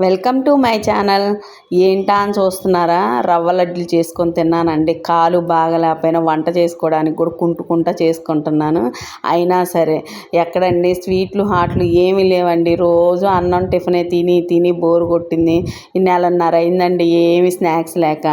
Welcome to my channel. ఏంటా అని చూస్తున్నారా? రవ్వ లడ్డులు చేసుకొని తిన్నానండి. కాలు బాగలేకపోయినా వంట చేసుకోవడానికి కూడా కుంటుకుంటా చేసుకుంటున్నాను. అయినా సరే ఎక్కడండి? స్వీట్లు హాట్లు ఏమీ లేవండి. రోజు అన్నం టిఫినే తిని తిని బోరు కొట్టింది. నెలన్నర అయిందండి. ఏమి స్నాక్స్ లేక.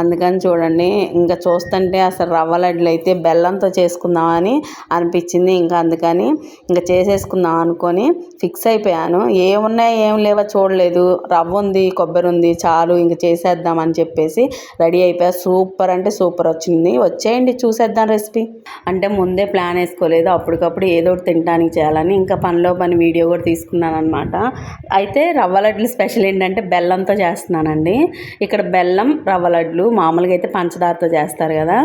అందుకని చూడండి ఇంకా చూస్తుంటే అసలు రవ్వ లడ్డులు అయితే బెల్లంతో చేసుకుందామని అనిపించింది. ఇంకా అందుకని ఇంకా చేసేసుకుందాం అనుకొని ఫిక్స్ అయిపోయాను. ఏమున్నాయి ఏం లేవో చూడలేదు. రవ్వ ఉంది కొబ్బరి ఉంది చాలు ఇంక చేసేద్దామని చెప్పేసి రెడీ అయిపోయా. సూపర్ అంటే సూపర్ వచ్చింది. వచ్చేయండి చూసేద్దాం రెసిపీ. అంటే ముందే ప్లాన్ వేసుకోలేదు. అప్పటికప్పుడు ఏదో ఒకటి తినడానికి చేయాలని ఇంకా పనిలో పని వీడియో కూడా తీసుకున్నాను అనమాట అయితే రవ్వ లడ్లు స్పెషల్ ఏంటంటే బెల్లంతో చేస్తున్నానండి. ఇక్కడ బెల్లం రవ్వ లడ్లు మామూలుగా అయితే పంచదారతో చేస్తారు కదా.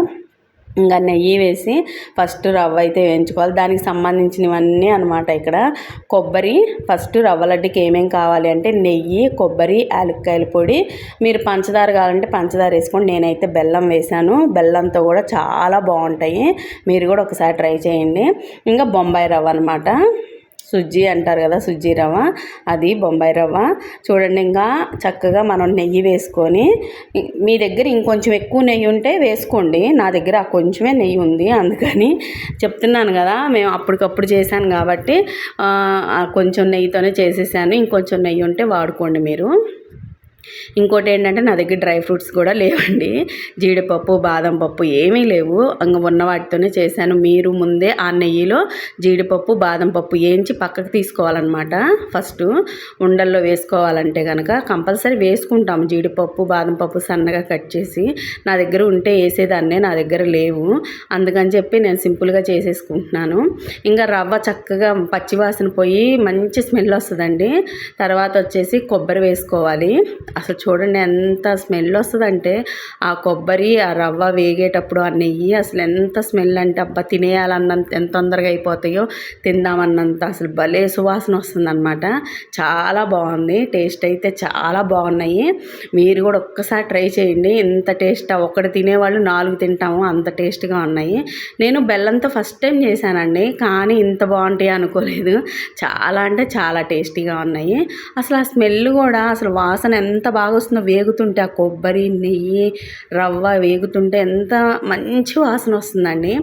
ఇంకా నెయ్యి వేసి ఫస్ట్ రవ్వ అయితే వేయించుకోవాలి. దానికి సంబంధించినవన్నీ అనమాట ఇక్కడ. కొబ్బరి ఫస్ట్ రవ్వ లడ్డుకి ఏమేం కావాలి అంటే నెయ్యి కొబ్బరి యాలక్కాయల పొడి. మీరు పంచదార కావాలంటే పంచదార వేసుకోండి. నేనైతే బెల్లం వేసాను. బెల్లంతో కూడా చాలా బాగుంటాయి. మీరు కూడా ఒకసారి ట్రై చేయండి. ఇంకా బొంబాయి రవ్వ అనమాట సుజ్జి అంటారు కదా సుజ్జి రవ్వ. అది బొంబాయి రవ్వ. చూడండి ఇంకా చక్కగా మనం నెయ్యి వేసుకొని మీ దగ్గర ఇంకొంచెం ఎక్కువ నెయ్యి ఉంటే వేసుకోండి. నా దగ్గర ఆ కొంచెమే నెయ్యి ఉంది అందుకని చెప్తున్నాను కదా మేము అప్పటికప్పుడు చేశాను కాబట్టి కొంచెం నెయ్యితోనే చేసేసాను. ఇంకొంచెం నెయ్యి ఉంటే వాడుకోండి మీరు. ఇంకోటి ఏంటంటే నా దగ్గర డ్రై ఫ్రూట్స్ కూడా లేవండి. జీడిపప్పు బాదం పప్పు ఏమీ లేవు. ఇంక ఉన్న వాటితోనే చేశాను. మీరు ముందే ఆ నెయ్యిలో జీడిపప్పు బాదం పప్పు వేయించి పక్కకు తీసుకోవాలన్నమాట. ఫస్ట్ ఉండల్లో వేసుకోవాలంటే కనుక కంపల్సరీ వేసుకుంటాము జీడిపప్పు బాదం పప్పు సన్నగా కట్ చేసి నా దగ్గర ఉంటే వేసేదాన్నే నా దగ్గర లేవు. అందుకని చెప్పి నేను సింపుల్గా చేసేసుకుంటున్నాను. ఇంకా రవ్వ చక్కగా పచ్చివాసన పోయి మంచి స్మెల్ వస్తుందండి. తర్వాత వచ్చేసి కొబ్బరి వేసుకోవాలి. అసలు చూడండి ఎంత స్మెల్ వస్తుందంటే ఆ కొబ్బరి ఆ రవ్వ వేగేటప్పుడు ఆ నెయ్యి అసలు ఎంత స్మెల్ అంటే అబ్బా తినేయాలన్నంత ఎంత తొందరగా అయిపోతాయో తిందామన్నంత అసలు భలే సువాసన వస్తుందన్నమాట. చాలా బాగుంది. టేస్ట్ అయితే చాలా బాగున్నాయి. మీరు కూడా ఒక్కసారి ట్రై చేయండి. ఎంత టేస్ట్ ఒకటి తినేవాళ్ళు నాలుగు తింటాము అంత టేస్ట్గా ఉన్నాయి. నేను బెల్లంతో ఫస్ట్ టైం చేశానండి కానీ ఇంత బాగుంటాయి అనుకోలేదు. చాలా అంటే చాలా టేస్టీగా ఉన్నాయి. అసలు ఆ స్మెల్ కూడా అసలు వాసన ఎంత ఎంత బాగా వస్తుందో వేగుతుంటే ఆ కొబ్బరి నెయ్యి రవ్వ వేగుతుంటే ఎంత మంచి వాసన వస్తుందండి.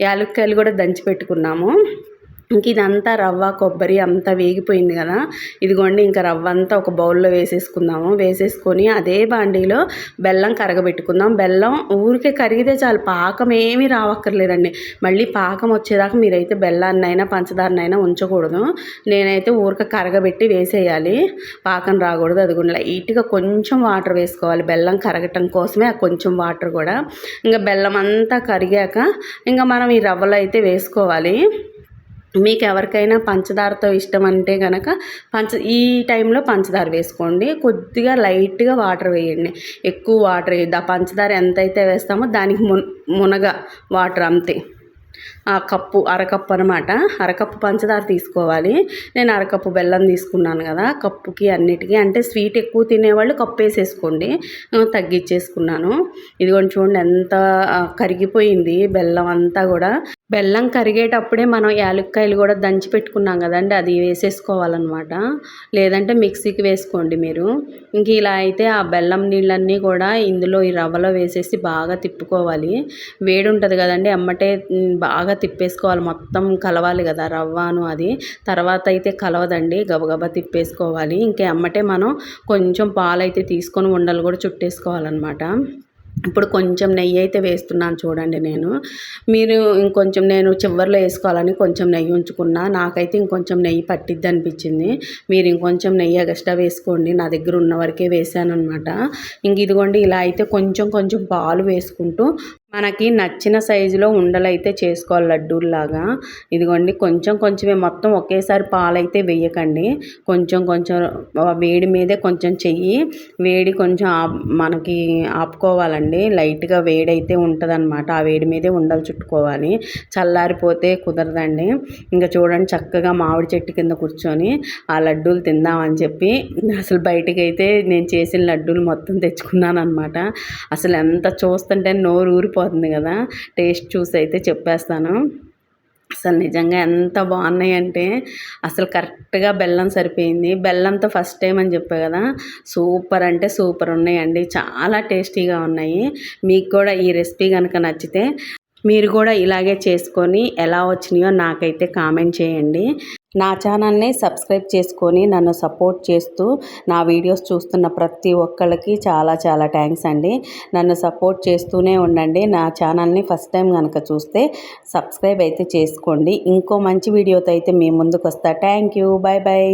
యాలక్కాయలు కూడా దంచి పెట్టుకున్నాము. ఇంక ఇదంతా రవ్వ కొబ్బరి అంతా వేగిపోయింది కదా. ఇదిగోండి ఇంకా రవ్వ అంతా ఒక బౌల్లో వేసేసుకుందాము. వేసేసుకొని అదే బాండీలో బెల్లం కరగబెట్టుకుందాం. బెల్లం ఊరికే కరిగితే చాలు పాకం ఏమీ రావక్కర్లేదండి. మళ్ళీ పాకం వచ్చేదాకా మీరైతే బెల్లాన్నైనా పంచదారనైనా ఉంచకూడదు. నేనైతే ఊరిక కరగబెట్టి వేసేయాలి. పాకం రాకూడదు. అదిగోండి లైట్గా కొంచెం వాటర్ వేసుకోవాలి. బెల్లం కరగటం కోసమే కొంచెం వాటర్ కూడా. ఇంకా బెల్లం అంతా కరిగాక ఇంకా మనం ఈ రవ్వలో అయితే వేసుకోవాలి. మీకు ఎవరికైనా పంచదారతో ఇష్టం అంటే కనుక పంచ ఈ టైంలో పంచదార వేసుకోండి. కొద్దిగా లైట్గా వాటర్ వేయండి. ఎక్కువ వాటర్ వేయద్దు. ఆ పంచదార ఎంతైతే వేస్తామో దానికి మున మునగ వాటర్ అంతే. ఆ కప్పు అరకప్పు అనమాట అరకప్పు పంచదార తీసుకోవాలి. నేను అరకప్పు బెల్లం తీసుకున్నాను కదా కప్పుకి అన్నిటికీ. అంటే స్వీట్ ఎక్కువ తినేవాళ్ళు కప్పు వేసేసుకోండి. తగ్గించేసుకున్నాను. ఇదిగోండి చూడండి ఎంత కరిగిపోయింది బెల్లం అంతా కూడా. బెల్లం కరిగేటప్పుడే మనం యాలక్కాయలు కూడా దంచి పెట్టుకున్నాం కదండి అది వేసేసుకోవాలన్నమాట. లేదంటే మిక్సీకి వేసుకోండి మీరు. ఇంక ఇలా అయితే ఆ బెల్లం నీళ్ళన్నీ కూడా ఇందులో ఈ రవ్వలో వేసేసి బాగా తిప్పుకోవాలి. వేడి ఉంటుంది కదండి అమ్మటే బాగా తిప్పేసుకోవాలి. మొత్తం కలవాలి కదా రవ్వను అది. తర్వాత అయితే కలవదండి గబగబా తిప్పేసుకోవాలి. ఇంకే అమ్మటే మనం కొంచెం పాలు అయితే తీసుకొని ఉండలు కూడా చుట్టేసుకోవాలన్నమాట. ఇప్పుడు కొంచెం నెయ్యి అయితే వేస్తున్నాను చూడండి నేను. మీరు ఇంకొంచెం నేను చివరిలో వేసుకోవాలని కొంచెం నెయ్యి ఉంచుకున్నా. నాకైతే ఇంకొంచెం నెయ్యి పట్టిద్ది అనిపించింది. మీరు ఇంకొంచెం నెయ్యి ఎగస్ట్రా వేసుకోండి. నా దగ్గర ఉన్న వరకే వేసాను అనమాట ఇంక ఇదిగోండి ఇలా అయితే కొంచెం కొంచెం పాలు వేసుకుంటూ మనకి నచ్చిన సైజులో ఉండలైతే చేసుకోవాలి లడ్డూల్లాగా. ఇదిగోండి కొంచెం కొంచెమే మొత్తం ఒకేసారి పాలైతే వేయకండి. కొంచెం కొంచెం వేడి మీదే కొంచెం చెయ్యి. వేడి కొంచెం మనకి ఆపుకోవాలండి. లైట్గా వేడి అయితే ఉంటుందన్నమాట. ఆ వేడి మీదే ఉండలు చుట్టుకోవాలి. చల్లారిపోతే కుదరదండి. ఇంకా చూడండి చక్కగా మామిడి చెట్టు కింద కూర్చొని ఆ లడ్డూలు తిందామని చెప్పి అసలు బయటికి అయితే నేను చేసిన లడ్డూలు మొత్తం తెచ్చుకున్నాను అనమాట అసలు ఎంత చూస్తుంటే నోరు ఊరిపో అయిపోతుంది కదా. టేస్ట్ చూసి అయితే చెప్పేస్తాను. అసలు నిజంగా ఎంత బాగున్నాయి అంటే అసలు కరెక్ట్గా బెల్లం సరిపోయింది. బెల్లంతో ఫస్ట్ టైం అని చెప్పా కదా. సూపర్ అంటే సూపర్ ఉన్నాయండి. చాలా టేస్టీగా ఉన్నాయి. మీకు కూడా ఈ రెసిపీ కనుక నచ్చితే మీరు కూడా ఇలాగే చేసుకొని ఎలా వచ్చినాయో నాకైతే కామెంట్ చేయండి. నా ఛానల్ని సబ్స్క్రైబ్ చేసుకొని నన్ను సపోర్ట్ చేస్తూ నా వీడియోస్ చూస్తున్న ప్రతి ఒక్కళ్ళకి చాలా చాలా థ్యాంక్స్ అండి. నన్ను సపోర్ట్ చేస్తూనే ఉండండి. నా ఛానల్ని ఫస్ట్ టైం కనుక చూస్తే సబ్స్క్రైబ్ అయితే చేసుకోండి. ఇంకో మంచి వీడియోతో అయితే మీ ముందుకు వస్తా థ్యాంక్ యూ. Bye bye